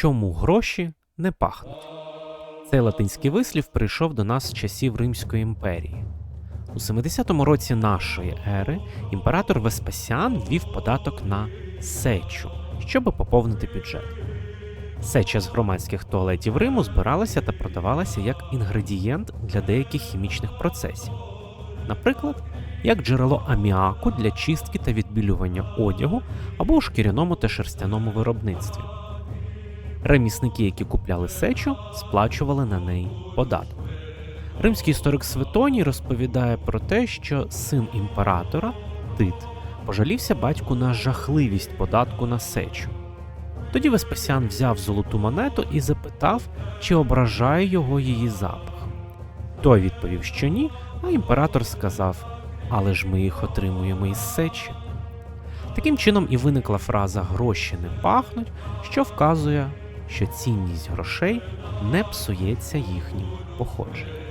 чому гроші не пахнуть. Цей латинський вислів прийшов до нас з часів Римської імперії. У 70-му році нашої ери імператор Веспасіан ввів податок на сечу, щоб поповнити бюджет. Сеча з громадських туалетів Риму збиралася та продавалася як інгредієнт для деяких хімічних процесів. Наприклад, як джерело аміаку для чистки та відбілювання одягу або у шкіряному та шерстяному виробництві. Ремісники, які купляли сечу, сплачували на неї податок. Римський історик Светоній розповідає про те, що син імператора Тит пожалівся батьку на жахливість податку на сечу. Тоді Веспасіан взяв золоту монету і запитав, чи ображає його її запах. Той відповів, що ні, а імператор сказав: Але ж ми їх отримуємо із сечі. Таким чином і виникла фраза гроші не пахнуть, що вказує, що цінність грошей не псується їхнім походженням.